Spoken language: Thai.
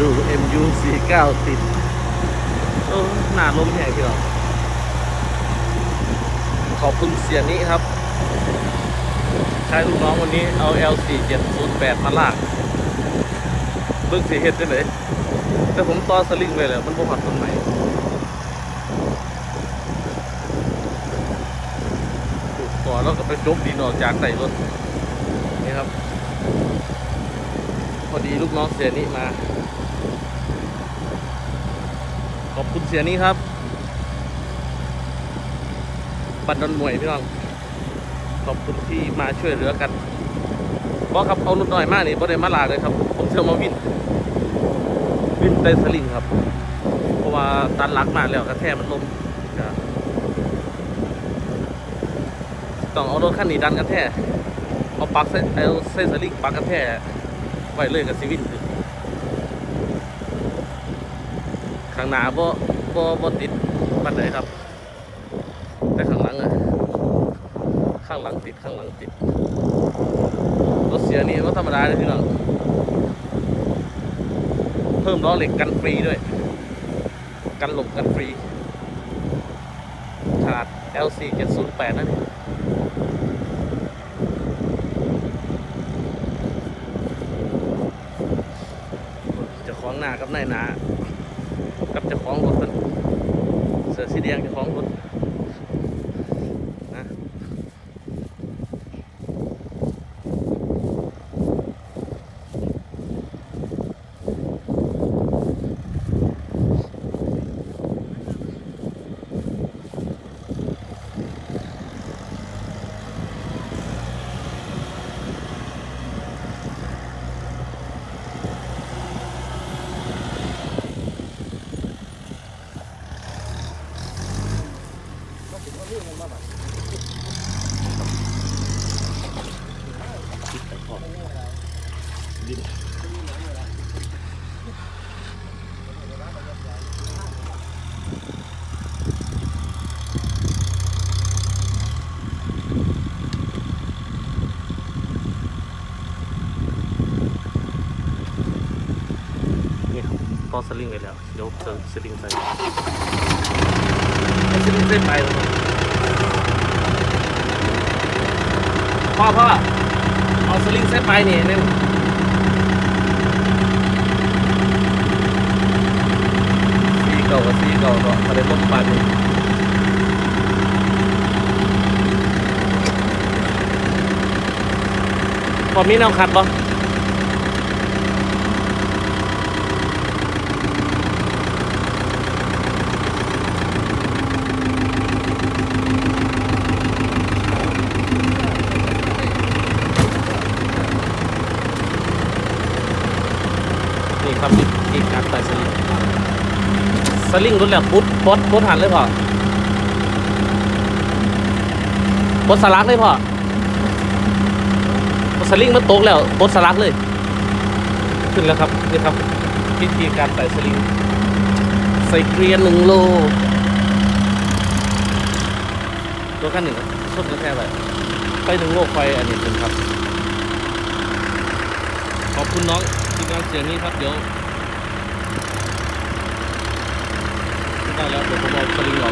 ดู MU 49ติดโอ้หนาลมแห้งพี่น้อขอบคุณเสียนี้ครับ ใช้ลูกน้องวันนี้เอา L4708 มาลากเบิ่งสีเห็ดได้เลยแต่ผมต่อสลิงไปแล้ว มันบ่หัดต้นใหม่ต่อแล้วก็ไปจบดินอกจากใต้รถนี่ครับ พอดีลูกน้องเสียนี้มา ขอบคุณเสียนี้ครับ บัตรดอนมวยพี่น้อง ขอบคุณที่มาช่วยเหลือกันบอกครับเอารถหน่อยมากนี่บ่ได้มาลาเลยครับ ผมเชื่อมาวินวินไตสลิงครับ เพราะว่าตันหลักมากแล้วกระแทกมันลมต้องเอารถคันนี้ดันกระแทกเอาปักเส้นเอาเส้นสลิงปักกระแทกไว้เลยกับซีวินคือข้างหน้าบ่บ่บ่ติดปันไหนครับ แต่ข้างหลังอะข้างหลังติดข้างหลังติดรถเสียนี่ว่าธรรมดาเลยพี่น้องเพิ่มล้อเหล็กกันฟรีด้วย กันหลบกันฟรี ขนาด LC 708นั่นเองจะคล้องหน้ากับนายหนา กับเจ้าของรถมันเสือสีแดงเจ้าของรถ นี่ครับต่อสลิงไปแล้ว เดี๋ยวเติมสลิงใส่สลิงใส่ไปแล้วครับ พ่อพ่อเอาสลิงใส่ไปนี่นี่ยสีเก่ากับสีเก่าก็อะไรต้มปันพอมีน้องขัดป นี่ครับอีกอีกการใส่สลิงสลิงรุ่นแรกพุทปดปดหันเลยพ่อปดสลักเลยพ่อปดสลิงมันตกแล้วปดสลักเลย ขึ้นแล้วครับนี่ครับวิธีการใส่สลิงใส่เกลียนหนึ่งโลตัวขั้นหนึ่งครับชดกระแทกไปไปหนึ่งโลไฟอันนี้เป็นครับ ขอบคุณน้อง ที่การเสียงนี้ครับเดี๋ยวได้แล้วเดี๋ยวผมเอาสลิงออก